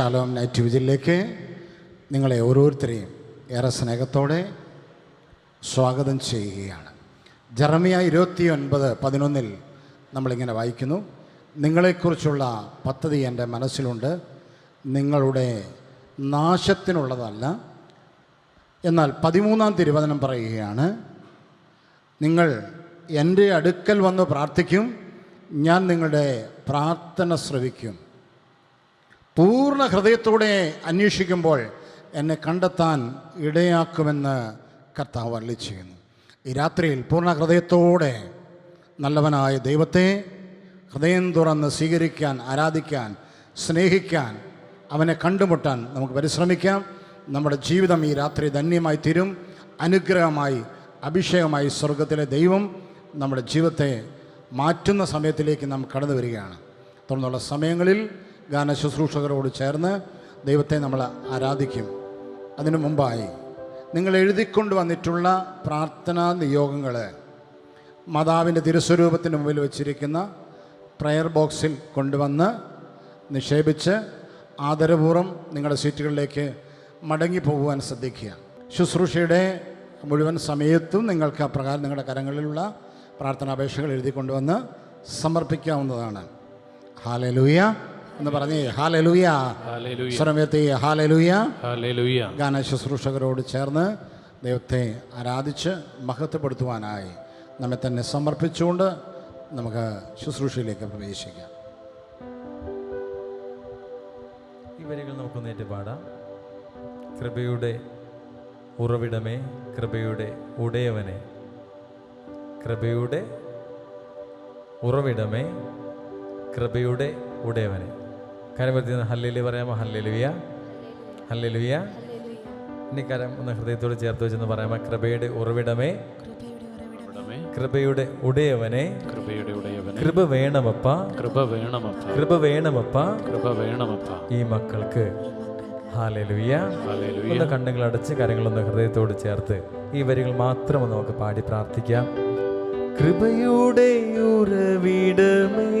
Shalom night വിജിലേക്ക് നിങ്ങളെ ഓരോരുത്തരെയും ഏറെ സ്നേഹത്തോടെ സ്വാഗതം ചെയ്യുകയാണ്. ജർമിയ ഇരുപത്തി ഒൻപത് പതിനൊന്നിൽ നമ്മളിങ്ങനെ വായിക്കുന്നു. നിങ്ങളെക്കുറിച്ചുള്ള പദ്ധതി എന്റെ മനസ്സിലുണ്ട്. നിങ്ങളുടെ നാശത്തിനുള്ളതല്ല. എന്നാൽ പതിമൂന്നാം തിരുവചനം പറയുകയാണ് നിങ്ങൾ എന്റെ അടുക്കൽ വന്ന് പ്രാർത്ഥിക്കും. ഞാൻ നിങ്ങളുടെ പ്രാർത്ഥന ശ്രവിക്കും. പൂർണ ഹൃദയത്തോടെ അന്വേഷിക്കുമ്പോൾ എന്നെ കണ്ടെത്താൻ ഇടയാക്കുമെന്ന് കർത്താവ് അരളി ചെയ്യുന്നു. ഈ രാത്രിയിൽ പൂർണ ഹൃദയത്തോടെ നല്ലവനായ ദൈവത്തെ ഹൃദയം തുറന്ന് സ്വീകരിക്കാൻ ആരാധിക്കാൻ സ്നേഹിക്കാൻ അവനെ കണ്ടുമുട്ടാൻ നമുക്ക് പരിശ്രമിക്കാം. നമ്മുടെ ജീവിതം ഈ രാത്രി ധന്യമായി തീരും. അനുഗ്രഹമായി അഭിഷേകമായി സ്വർഗത്തിലെ ദൈവം നമ്മുടെ ജീവിതത്തെ മാറ്റുന്ന സമയത്തിലേക്ക് നാം കടന്നു വരികയാണ്. തുടർന്നുള്ള സമയങ്ങളിൽ ഗാന ശുശ്രൂഷകരോട് ചേർന്ന് ദൈവത്തെ നമ്മൾ ആരാധിക്കും. അതിനു മുമ്പായി നിങ്ങൾ എഴുതിക്കൊണ്ട് വന്നിട്ടുള്ള പ്രാർത്ഥനാ നിയോഗങ്ങൾ മാതാവിന്റെ തിരുസ്വരൂപത്തിന് മുമ്പിൽ വച്ചിരിക്കുന്ന പ്രയർ ബോക്സിൽ കൊണ്ടുവന്ന് നിക്ഷേപിച്ച് ആദരപൂർവം നിങ്ങളുടെ സീറ്റുകളിലേക്ക് മടങ്ങി പോകുവാൻ ശ്രദ്ധിക്കുക. ശുശ്രൂഷയുടെ മുഴുവൻ സമയത്തും നിങ്ങൾക്ക് അപ്രകാരം നിങ്ങളുടെ കരങ്ങളിലുള്ള പ്രാർത്ഥനാപേക്ഷകൾ എഴുതി കൊണ്ടുവന്ന് സമർപ്പിക്കാവുന്നതാണ്. ഹാലലൂയ എന്ന് പറഞ്ഞേ ഹാലലൂയ. ഹല്ലേലൂയ സ്വരമേത്തി ഹാലലൂയ. ഹല്ലേലൂയ ഗാന ശുശ്രൂഷകരോട് ചേർന്ന് ദൈവത്തെ ആരാധിച്ച് മഹത്വപ്പെടുത്തുവാനായി നമ്മെ തന്നെ സമർപ്പിച്ചുകൊണ്ട് നമുക്ക് ശുശ്രൂഷയിലേക്ക് പ്രവേശിക്കാം. ഈ വരികൾ നമുക്ക് നേറ്റ് പാടാം. കൃപയുടെ ഉറവിടമേ കൃപയുടെ ഉടയവനെ. കൃപയുടെ ഉറവിടമേ കൃപയുടെ ഉടയവനെ. കാര്യം പറ്റുന്ന ഹല്ലേലി പറയാമോ ഹല്ലേലുവിയ ഹല്ലേലുവിയ ഇനി കാര്യം ഒന്ന് ഹൃദയത്തോട് ചേർത്ത് വെച്ചെന്ന് പറയാമോ കൃപയുടെ ഉറവിടമേ. കൃപയുടെ ഉടയവനെ. കൃപയുടെ ഉടയവനെ. കൃപ വേണമപ്പ. കൃപ വേണമപ്പ. കൃപ വേണമപ്പ. കൃപ വേണമപ്പ. ഈ മക്കൾക്ക്. ഹാലലുയ ഒന്ന് കണ്ണുകൾ അടച്ച് കരങ്ങളൊന്ന് ഹൃദയത്തോട് ചേർത്ത് ഈ വരികൾ മാത്രം നമുക്ക് പാടി പ്രാർത്ഥിക്കാം. കൃപയുടെ ഉറവിടമേ.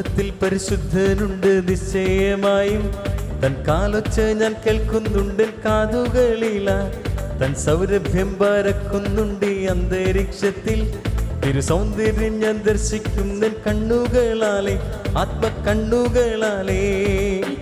ഈ പരിശുദ്ധനുണ്ട് നിശ്ചയമായും തൻ കാലൊച്ച ഞാൻ കേൾക്കുന്നുണ്ട് കാതുകളില തൻ സൗരഭ്യം പരക്കുന്നുണ്ട് അന്തരീക്ഷത്തിൽ. തിരു സൗന്ദര്യം ഞാൻ ദർശിക്കുന്ന കണ്ണുകളാലേ ആത്മകണ്ണുകളാലേ. ഈ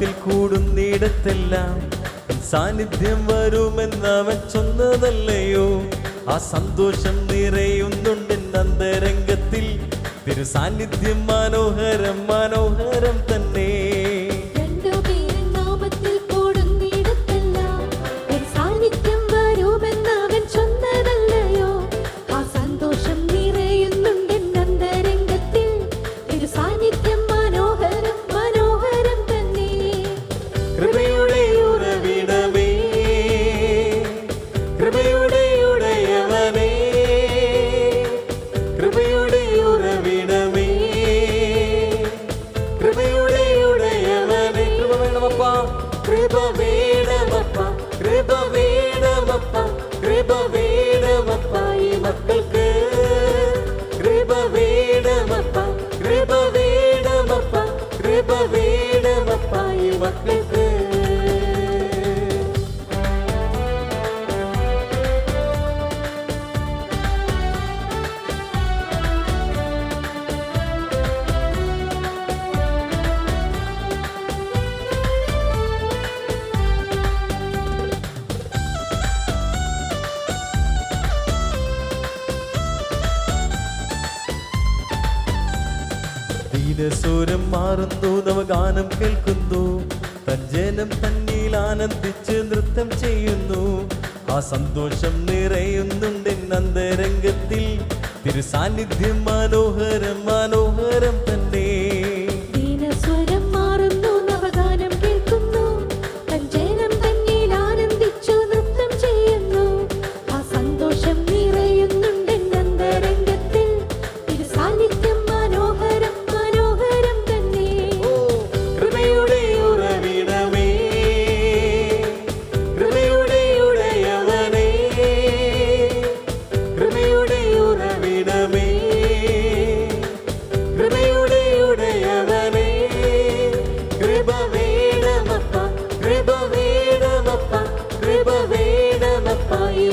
നാമത്തിൽ കൂടുന്നിടത്തെല്ലാം സാന്നിധ്യം സാന്നിധ്യം വരുമെന്നവൻ ചൊന്നതല്ലയോ? ആ സന്തോഷം നിറയുന്നുണ്ട് അന്തരംഗത്തിൽ തിരു സാന്നിധ്യം മനോഹരം മനോഹരം uma. സന്തോഷം നിറയുന്നുണ്ട് അന്തരംഗത്തിൽ തിരുസാന്നിധ്യം മനോഹര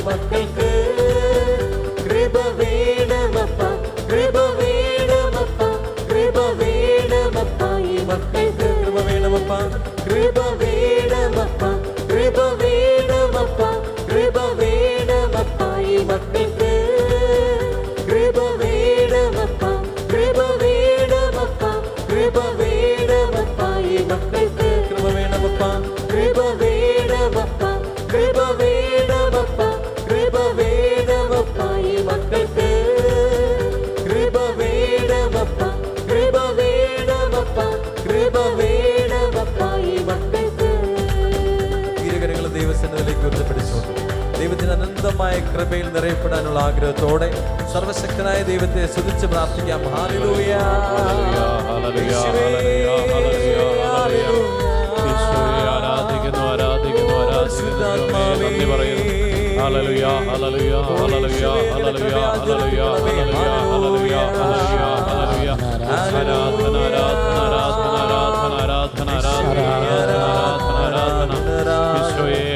மக்கள் അനന്തമായ കൃപയിൽ നിറയപ്പെടാനുള്ള ആഗ്രഹത്തോടെ സർവശക്തനായ ദൈവത്തെ സ്തുതിച്ച് പ്രാർത്ഥിക്കാം. ഹാലലൂയ ആരാധിക്കുന്നു ആരാധിക്കുന്നു ആരാധിക്കുന്നു. പറയുന്നു. ഹല്ലേലൂയ, ഹല്ലേലൂയ, ഹല്ലേലൂയ, ഹല്ലേലൂയ, ഹല്ലേലൂയ, ഹല്ലേലൂയ, ഹല്ലേലൂയ, ഹല്ലേലൂയ. ആരാധന ആരാധന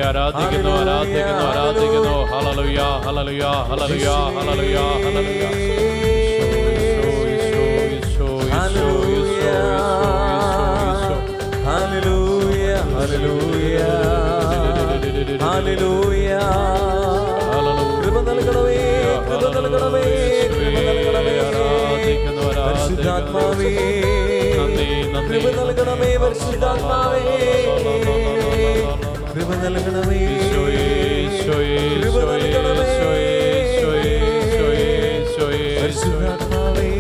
ആരാധിക്കുന്നു ആരാധിക്കുന്നു ആരാധിക്കുന്നു. ഹലലുയ ഹലലുയ ഹലലുയ ഹലലുയ ഹലലുയ Hallelujah, hallelujah, hallelujah. കൃപ നൽകണമേ. കൃപ നൽകണമേ.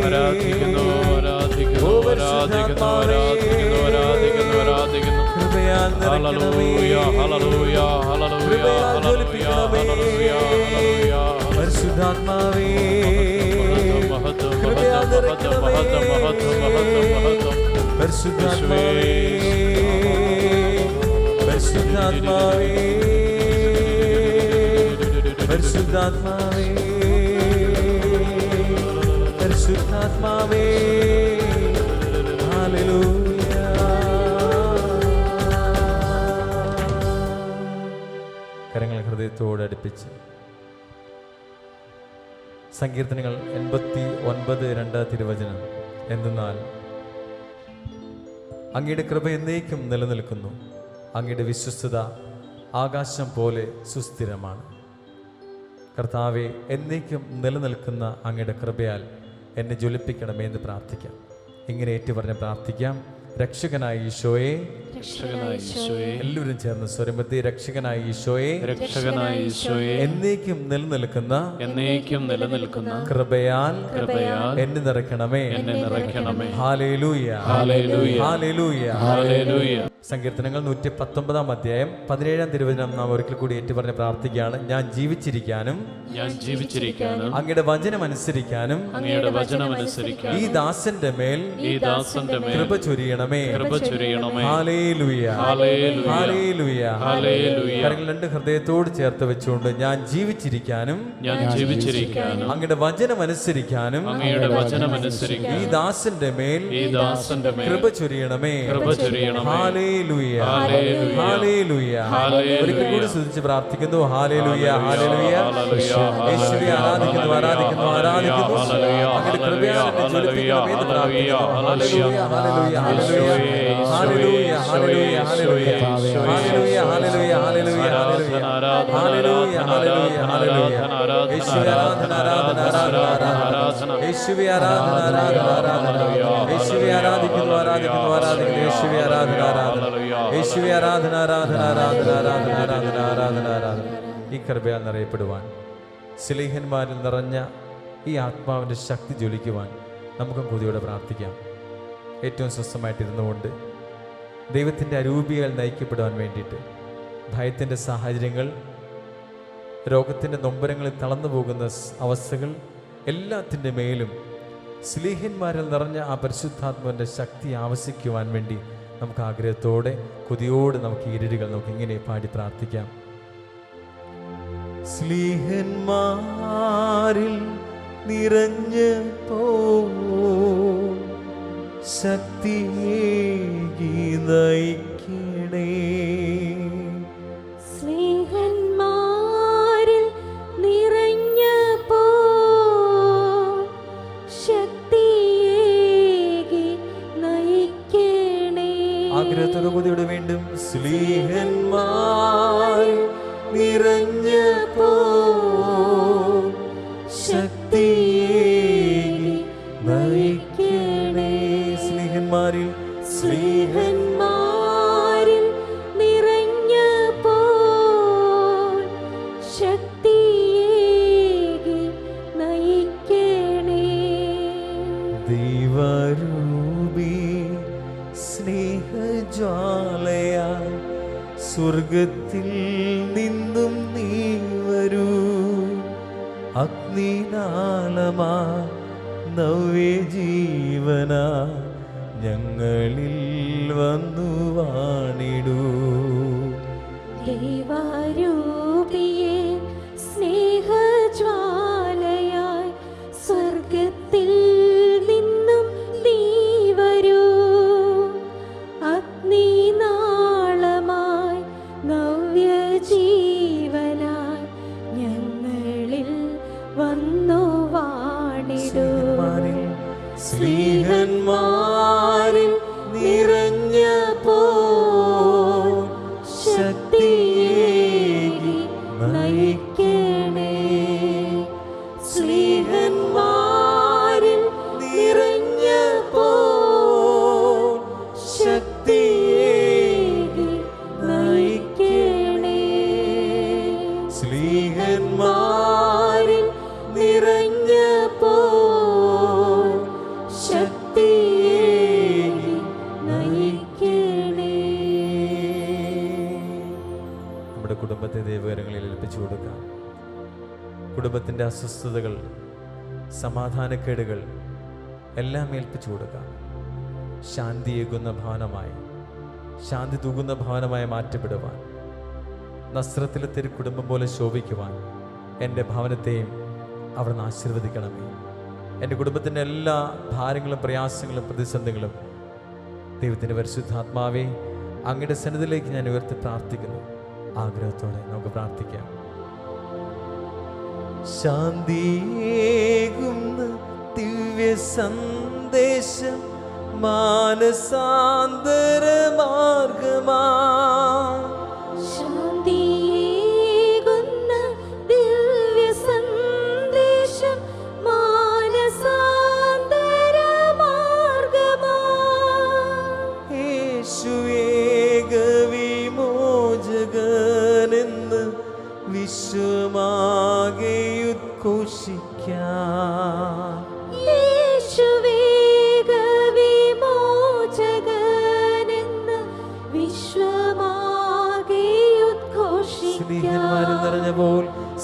ആരാധിക്കുന്നു ആരാധിക്കുന്നു ആരാധിക്കുന്നു ആരാധിക്കുന്നു ആരാധിക്കുന്നു പരിശുദ്ധാത്മാവേ. പരിശുദ്ധാത്മാവേ പരിശുദ്ധാത്മാവേ പരിശുദ്ധാത്മാവേ. കരങ്ങൾ ഹൃദയത്തോട് അടുപ്പിച്ച് സങ്കീർത്തനങ്ങൾ എൺപത്തി ഒൻപത് രണ്ട് തിരുവചനം. എന്തെന്നാൽ അങ്ങയുടെ കൃപ എന്നേക്കും നിലനിൽക്കുന്നു. അങ്ങയുടെ വിശ്വസ്തത ആകാശം പോലെ സുസ്ഥിരമാണ്. കർത്താവെ എന്നേക്കും നിലനിൽക്കുന്ന അങ്ങയുടെ കൃപയാൽ എന്നെ ജ്വലിപ്പിക്കണമേ എന്ന് പ്രാർത്ഥിക്കാം. ഇങ്ങനെ ഏറ്റുപറഞ്ഞ് പ്രാർത്ഥിക്കാം. രക്ഷകനായ ഈശോയെ എല്ലാവരും ചേർന്ന് സ്വരമത്തി രക്ഷകനായ ഈശോയെ. രക്ഷകനായ ഈശോയെ. എന്നേക്കും നിലനിൽക്കുന്ന എന്നേക്കും നിലനിൽക്കുന്ന കൃപയാൽ കൃപയാൽ എന്നെ നിറയ്ക്കണമേ. എന്നെ നിറയ്ക്കണമേ. ഹാലേലൂയ. ഹാലേലൂയ. ഹാലേലൂയ. ഹാലേലൂയ. സങ്കീർത്തനങ്ങൾ നൂറ്റി പത്തൊമ്പതാം അധ്യായം പതിനേഴാം തിരുവചനം നാം ഒരിക്കൽ കൂടി ഏറ്റുപറഞ്ഞ് പ്രാർത്ഥിക്കുകയാണ്. ഞാൻ ജീവിച്ചിരിക്കാനും ഞാൻ ജീവിച്ചിരിക്കാനും അങ്ങയുടെ വചനം അനുസരിക്കാനും അങ്ങയുടെ വചനമനുസരിക്കാൻ ഈ ദാസന്റെ മേൽ ഈ ദാസന്റെ മേൽ കൃപ ചൊരിയണമേ. കൃപ ചൊരിയണമേ. ഹല്ലേലൂയ. കരങ്ങൾ രണ്ട് ഹൃദയത്തോട് ചേർത്ത് വെച്ചുകൊണ്ട് ഞാൻ ജീവിച്ചിരിക്കാനും ഞാൻ ജീവിച്ചിരിക്കാനും അങ്ങയുടെ വചനം അനുസരിക്കാനും അങ്ങയുടെ ഈ ദാസന്റെ മേൽ ഈ ദാസന്റെ മേൽ കൃപ ചൊരിയണമേ കൃപ ചൊരിയണമേ ഹാലേലൂയ. ഹാലേലൂയ. ഒരിക്കൽ കൂടി സ്തുതിച്ച് പ്രാർത്ഥിക്കുന്നു ഹാലേലൂയ ഹാലേലൂയ. യേശുവെ ആരാധിക്കുന്നു ആരാധിക്കുന്നു ആരാധിക്കുന്നു. അങ്ങയുടെ കൃപയാൽ എന്നെ ജ്വലിപ്പിക്കണമേ എന്ന് പ്രാർത്ഥിക്കുന്നു ഹല്ലേലൂയ. ഹാലേലൂയ ഹാലേലൂയ ഹാലേലൂയ ഹാലേലൂയ ആരാധന ആരാധന ആരാധന ആരാധന ആരാധന ആരാധന ആരാധന ആരാധന ആരാധന ഈ കൃപയാൽ നിറയപ്പെടുവാൻ സ്ലേഹന്മാരിൽ നിറഞ്ഞ ഈ ആത്മാവിന്റെ ശക്തി ജ്വലിക്കുവാൻ നമുക്കും കൂതിയോടെ പ്രാർത്ഥിക്കാം. ഏറ്റവും സ്വസ്ഥമായിട്ടിരുന്നുകൊണ്ട് ദൈവത്തിന്റെ അരൂപികൾ നയിക്കപ്പെടുവാൻ വേണ്ടിയിട്ട്. ഭയത്തിന്റെ സാഹചര്യങ്ങൾ രോഗത്തിന്റെ നൊമ്പരങ്ങളിൽ തളർന്നു പോകുന്ന അവസ്ഥകൾ എല്ലാത്തിന്റെ മേലും സ്ലീഹന്മാരിൽ നിറഞ്ഞ ആ പരിശുദ്ധാത്മാവിന്റെ ശക്തി ആവശ്യിക്കുവാൻ വേണ്ടി നമുക്ക് ആഗ്രഹത്തോടെ കൊതിയോട് നമുക്ക് ഈ നമുക്ക് ഇങ്ങനെ പാടി പ്രാർത്ഥിക്കാം. സ്ലീഹന്മാരിൽ നിറഞ്ഞ പോ ശക്തിയേകി പോ ശക്തിയേകി ആഗ്രഹത്തോടു കൂടി ഇവിടെ വീണ്ടും സ്ലീഹന്മാർ നമ്മുടെ കുടുംബത്തെ കുടുംബത്തിന്റെ അസ്വസ്ഥതകൾ സമാധാനക്കേടുകൾ എല്ലാം ഏൽപ്പിച്ചു കൊടുക്കാം. ശാന്തിയേകുന്ന ഭവനമായി ശാന്തി തൂകുന്ന ഭവനമായി മാറ്റപ്പെടുവാൻ നസ്രത്തിലെ തിരു കുടുംബം പോലെ ശോഭിക്കുവാൻ എന്റെ ഭവനത്തെയും അവിടുന്ന് ആശീർവദിക്കണമേ. എന്റെ കുടുംബത്തിന്റെ എല്ലാ ഭാരങ്ങളും പ്രയാസങ്ങളും പ്രതിസന്ധികളും ദൈവത്തിന്റെ പരിശുദ്ധാത്മാവെ അങ്ങയുടെ സന്നിധിയിലേക്ക് ഞാൻ ഉയർത്തി പ്രാർത്ഥിക്കുന്നു. ആഗ്രഹത്തോടെ നമുക്ക് പ്രാർത്ഥിക്കാം. ശാന്തിയേകുന്ന ദിവ്യ സന്ദേശം മാനസാന്തര മാർഗമാ ശാന്തിയേകുന്ന ദിവ്യ സന്ദേശം മാനസാന്തര മാർഗമാ യേശുവേക വിമോചകനെന്ന് വിശ്വമാകെ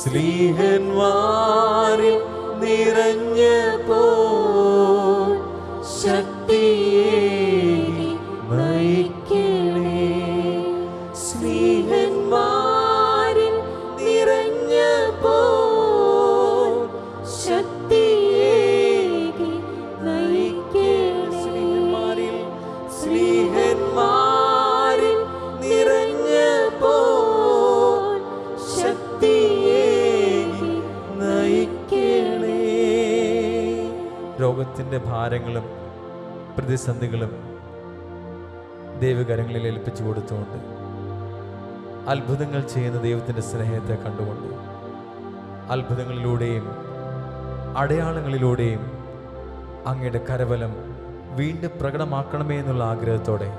സ്ലീഹന്മാരിൽ നിറഞ്ഞ നിറഞ്ഞപ്പോൾ രോഗത്തിന്റെ ഭാരങ്ങളും പ്രതിസന്ധികളും ദൈവകരങ്ങളിൽ ഏൽപ്പിച്ചു കൊടുത്തുകൊണ്ട് അത്ഭുതങ്ങൾ ചെയ്യുന്ന ദൈവത്തിന്റെ സ്നേഹത്തെ കണ്ടുകൊണ്ട് അത്ഭുതങ്ങളിലൂടെയും അടയാളങ്ങളിലൂടെയും അങ്ങയുടെ കരബലം വീണ്ടും പ്രകടമാക്കണമേ എന്നുള്ള ആഗ്രഹത്തോടെ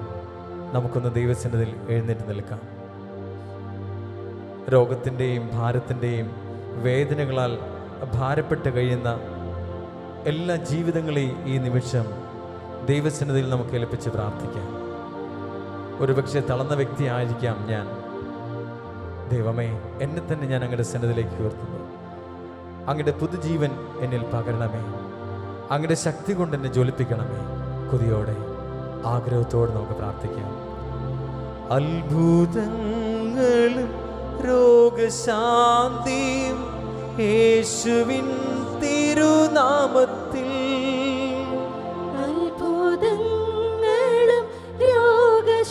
നമുക്കൊന്ന് ദൈവസന്നിധിയിൽ എഴുന്നേറ്റ് നിൽക്കാം. രോഗത്തിന്റെയും ഭാരത്തിന്റെയും വേദനകളാൽ ഭാരപ്പെട്ട് കഴിയുന്ന എല്ലാ ജീവിതങ്ങളെയും ഈ നിമിഷം ദൈവസന്നിധിയിൽ നമുക്ക് ഏൽപ്പിച്ച് പ്രാർത്ഥിക്കാം. ഒരുപക്ഷെ തളർന്ന വ്യക്തി ആയിരിക്കാം ഞാൻ. ദൈവമേ എന്നെ തന്നെ ഞാൻ അങ്ങയുടെ സന്നിധിയിലേക്ക് ഉയർത്തുന്നു. അങ്ങയുടെ പുതുജീവൻ എന്നിൽ പകരണമേ. അങ്ങയുടെ ശക്തി കൊണ്ട് എന്നെ ജ്വലിപ്പിക്കണമേ. കൊതിയോടെ ആഗ്രഹത്തോടെ നമുക്ക് പ്രാർത്ഥിക്കാം. അത്ഭുതങ്ങളും രോഗശാന്തിയും യേശുവിൻ തിരുനാമത്തിൽ. അത്ഭുതങ്ങളും രോഗശാന്തിയും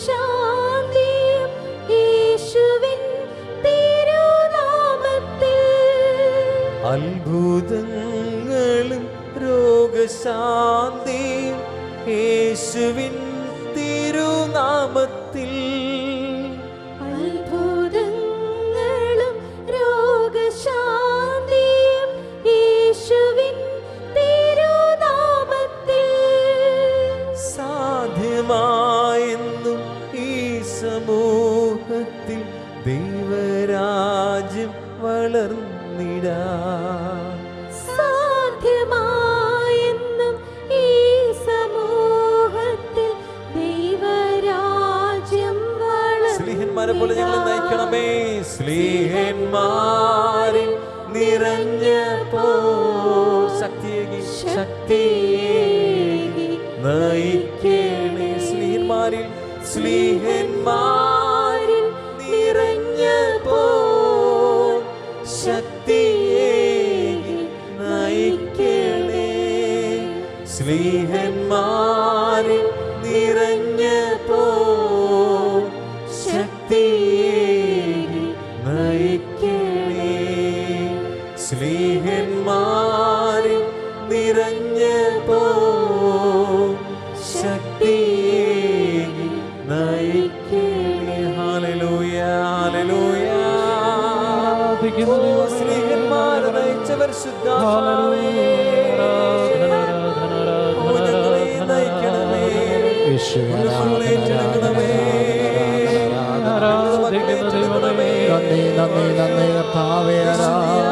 യേശുവിൻ തിരുനാമത്തിൽ. അത്ഭുതങ്ങളും രോഗശാന്തിയും യേശുവിൻ പോലെ ഞങ്ങൾ നയിക്കണമേ. സ്ലീഹന്മാരിൽ പോ. ശക്തിയേകി ശക്തിയേകി നയിക്കണേ. സ്ലീഹന്മാരിൽ സ്ലീഹന്മാരിൽ നന്ദി നന്ദി നന്ദി